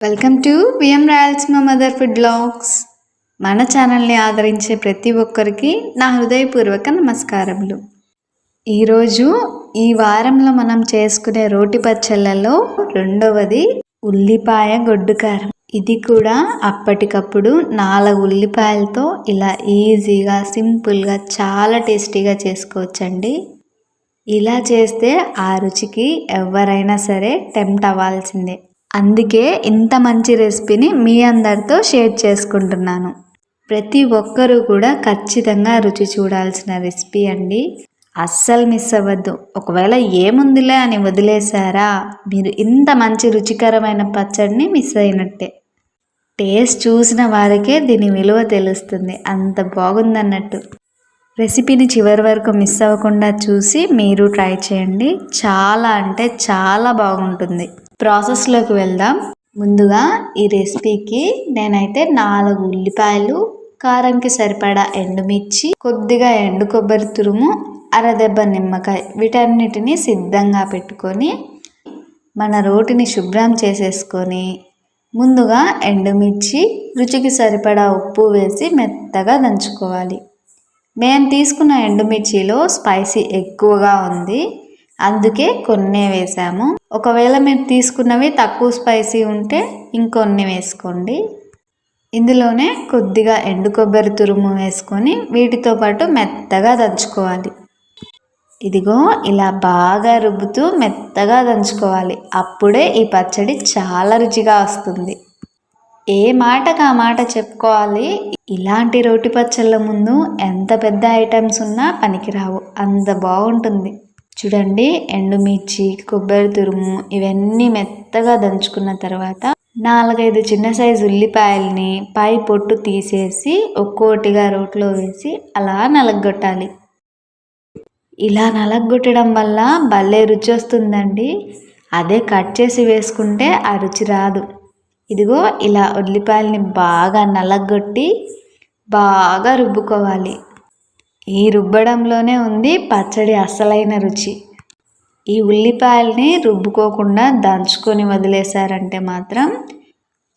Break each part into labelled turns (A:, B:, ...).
A: Welcome to VM Royals మా mother food blogs. మన ఛానల్ని ఆదరించే ప్రతి ఒక్కరికి నా హృదయపూర్వక నమస్కారములు. ఈరోజు ఈ వారంలో మనం చేసుకునే రోటి పచ్చళ్ళలో రెండవది ఉల్లిపాయ గొడ్డు కారం. ఇది కూడా అప్పటికప్పుడు నాలుగు ఉల్లిపాయలతో ఇలా ఈజీగా సింపుల్గా చాలా టేస్టీగా చేసుకోవచ్చండి. ఇలా చేస్తే ఆ రుచికి ఎవరైనా సరే టెంప్ట్ అవ్వాల్సిందే. అందుకే ఇంత మంచి రెసిపీని మీ అందరితో షేర్ చేసుకుంటున్నాను. ప్రతి ఒక్కరూ కూడా ఖచ్చితంగా రుచి చూడాల్సిన రెసిపీ అండి. అస్సలు మిస్ అవ్వద్దు. ఒకవేళ ఏముందిలే అని వదిలేశారా? మీరు ఇంత మంచి రుచికరమైన పచ్చడిని మిస్ అయినట్టే. టేస్ట్ చూసిన వారికే దీని విలువ తెలుస్తుంది. అంత బాగుందన్నట్టు. రెసిపీని చివరి వరకు మిస్ అవ్వకుండా చూసి మీరు ట్రై చేయండి. చాలా అంటే చాలా బాగుంటుంది. ప్రాసెస్లోకి వెళ్దాం. ముందుగా ఈ రెసిపీకి నేనైతే నాలుగు ఉల్లిపాయలు కారంకి సరిపడా ఎండుమిర్చి కొద్దిగా ఎండు కొబ్బరి తురుము అరదెబ్బ నిమ్మకాయ వీటన్నిటిని సిద్ధంగా పెట్టుకొని మన రోటిని శుభ్రం చేసేసుకొని ముందుగా ఎండుమిర్చి రుచికి సరిపడా ఉప్పు వేసి మెత్తగా దంచుకోవాలి. మేము తీసుకున్న ఎండుమిర్చిలో స్పైసీ ఎక్కువగా ఉంది. అందుకే కొన్నే వేసాము ఒకవేళ మీరు తీసుకున్నవి తక్కువ స్పైసీ ఉంటే ఇంకొన్ని వేసుకోండి. ఇందులోనే కొద్దిగా ఎండు కొబ్బరి తురుము వేసుకొని వీటితో పాటు మెత్తగా దంచుకోవాలి. ఇదిగో ఇలా బాగా రుబ్బుతూ మెత్తగా దంచుకోవాలి. అప్పుడే ఈ పచ్చడి చాలా రుచిగా వస్తుంది. ఏ మాటకు ఆ మాట చెప్పుకోవాలి? ఇలాంటి రోటి పచ్చళ్ళ ముందు ఎంత పెద్ద ఐటమ్స్ ఉన్నా పనికిరావు. అంత బాగుంటుంది. చూడండి ఎండుమిర్చి కొబ్బరి తురుము ఇవన్నీ మెత్తగా దంచుకున్న తర్వాత నాలుగైదు చిన్న సైజు ఉల్లిపాయల్ని పై పొట్టు తీసేసి ఒక్కోటిగా రోట్లో వేసి అలా నలగొట్టాలి ఇలా నలగొట్టడం వల్ల భలే రుచి వస్తుందండి. అదే కట్ చేసి వేసుకుంటే ఆ రుచి రాదు. ఇదిగో ఇలా ఉల్లిపాయల్ని బాగా నలగొట్టి బాగా రుబ్బుకోవాలి. ఈ రుబ్బడంలోనే ఉంది పచ్చడి అసలైన రుచి. ఈ ఉల్లిపాయల్ని రుబ్బుకోకుండా దంచుకొని వదిలేశారంటే మాత్రం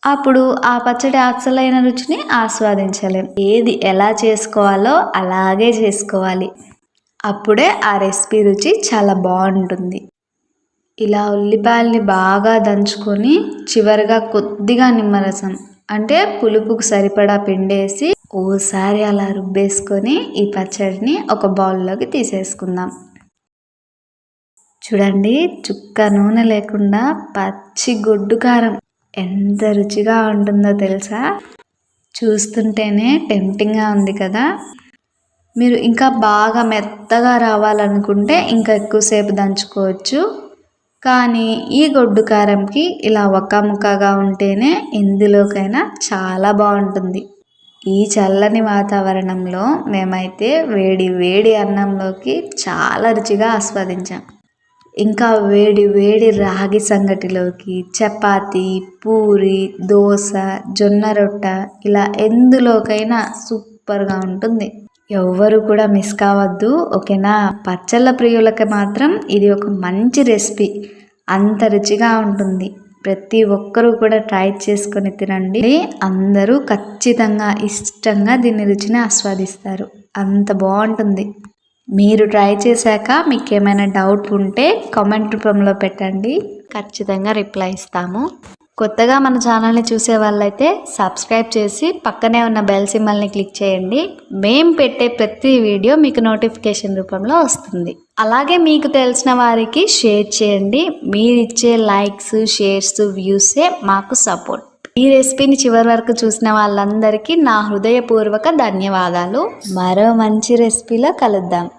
A: అప్పుడు ఆ పచ్చడి అసలైన రుచిని ఆస్వాదించలేం. ఏది ఎలా చేసుకోవాలో అలాగే చేసుకోవాలి. అప్పుడే ఆ రెసిపీ రుచి చాలా బాగుంటుంది. ఇలా ఉల్లిపాయల్ని బాగా దంచుకొని చివరిగా కొద్దిగా నిమ్మరసం అంటే పులుపుకు సరిపడా పిండేసి ఓసారి అలా రుబ్బేసుకొని ఈ పచ్చడిని ఒక బౌల్లోకి తీసేసుకుందాం. చూడండి చుక్క నూనె లేకుండా పచ్చి గొడ్డు కారం ఎంత రుచిగా ఉంటుందో తెలుసా? చూస్తుంటేనే టెంప్టింగ్గా ఉంది కదా? మీరు ఇంకా బాగా మెత్తగా రావాలనుకుంటే ఇంకా ఎక్కువసేపు దంచుకోవచ్చు. కానీ ఈ గొడ్డు కారంకి ఇలా ఒక్క ముక్కగా ఉంటేనే ఎందులోకైనా చాలా బాగుంటుంది. ఈ చల్లని వాతావరణంలో మేమైతే వేడి వేడి అన్నంలోకి చాలా రుచిగా ఆస్వాదించాం. ఇంకా వేడి వేడి రాగి సంగటిలోకి చపాతి పూరి దోశ జొన్న రొట్ట ఇలా ఎందులోకైనా సూపర్గా ఉంటుంది. ఎవ్వరు కూడా మిస్ కావద్దు ఓకేనా? పచ్చళ్ళ ప్రియులకి మాత్రం ఇది ఒక మంచి రెసిపీ. అంత రుచిగా ఉంటుంది. ప్రతి ఒక్కరూ కూడా ట్రై చేసుకొని తినండి. అందరూ ఖచ్చితంగా ఇష్టంగా దీని రుచిని ఆస్వాదిస్తారు. అంత బాగుంటుంది. మీరు ట్రై చేశాక మీకు ఏమైనా డౌట్ ఉంటే కామెంట్ రూపంలో పెట్టండి. ఖచ్చితంగా రిప్లై ఇస్తాము. కొత్తగా మన ఛానల్ని చూసే వాళ్ళైతే సబ్స్క్రైబ్ చేసి పక్కనే ఉన్న బెల్ సింబల్ని క్లిక్ చేయండి. మేము పెట్టే ప్రతి వీడియో మీకు నోటిఫికేషన్ రూపంలో వస్తుంది. అలాగే మీకు తెలిసిన వారికి షేర్ చేయండి. మీరు ఇచ్చే లైక్స్ షేర్స్ వ్యూసే మాకు సపోర్ట్. ఈ రెసిపీని చివరి వరకు చూసిన వాళ్ళందరికీ నా హృదయపూర్వక ధన్యవాదాలు. మరో మంచి రెసిపీలో కలుద్దాం.